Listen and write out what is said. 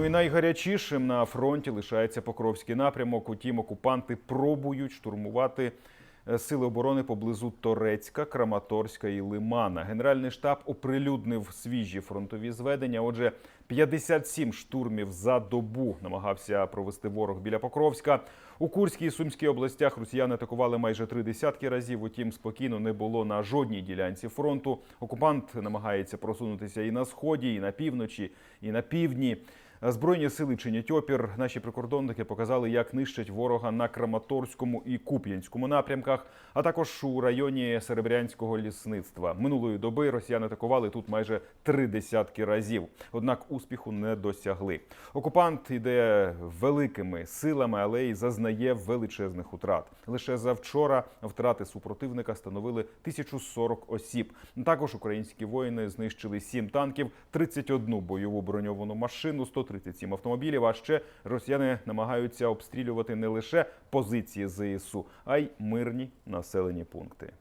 Ну і найгарячішим на фронті лишається Покровський напрямок. Утім, окупанти пробують штурмувати е, сили оборони поблизу Торецька, Краматорська і Лимана. Генеральний штаб оприлюднив свіжі фронтові зведення. Отже, 57 штурмів за добу намагався провести ворог біля Покровська. У Курській і Сумській областях росіяни атакували майже три десятки разів. Утім, спокійно не було на жодній ділянці фронту. Окупант намагається просунутися і на сході, і на півночі, і на півдні. Збройні сили чинять опір. Наші прикордонники показали, як нищать ворога на Краматорському і Куп'янському напрямках, а також у районі Серебрянського лісництва. Минулої доби росіяни атакували тут майже три десятки разів. Однак успіху не досягли. Окупант іде великими силами, але й зазнає величезних утрат. Лише завчора втрати супротивника становили 1040 осіб. Також українські воїни знищили 7 танків, 31 бойову броньовану машину, 137 автомобілів. А ще росіяни намагаються обстрілювати не лише позиції ЗСУ, а й мирні населені пункти.